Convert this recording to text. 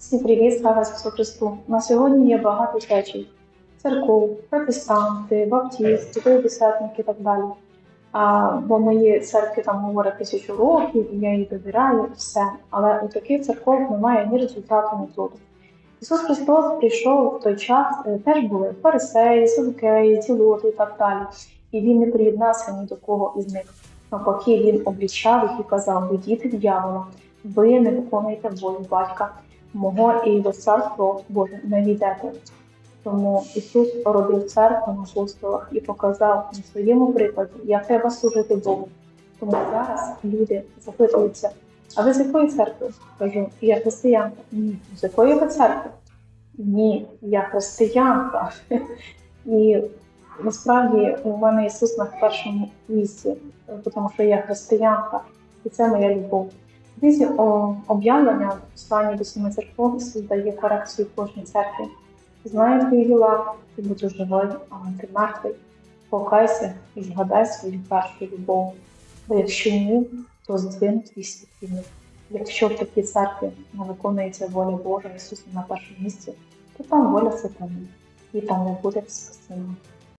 Всім привіт, слава Ісусу Христу! На сьогодні є багато течій. Церков, протестанти, баптісти, п'ятдесятники і так далі. А, бо мої церкви там говорять тисячу років, і я їй довіряю, і все. Але у таких церков немає ні результату, ні плоду. Ісус Христос прийшов в той час, е, теж були фарисеї, садукеї, цілоти і так далі. І він не приєднався ні до кого із них. Навпаки, він облічав їх і казав: ви діти дьявола, ви не виконуєте волю батька мого і до царства Боже не війдете. Тому Ісус робив церкву на апостолах і показав на своєму прикладі, як треба служити Богу. Тому зараз люди запитуються, а ви з якої церкви? Кажу, я християнка. Ні. З якої ви церкви? Ні, я християнка. І насправді у мене Ісус на першому місці, тому що я християнка, і це моя любов. Книзі об'явлення послання до семи церков Ісус корекцію кожній церкві. Знаю твої діла, ти будеш живий, але ти мертвий. Покайся і згадай свою першу любов. Бо якщо ні, то здвину твій світильник. Якщо в такій церкві не виконується воля Божа Ісуса на першому місці, то там воля сатани, і там не буде спасіння.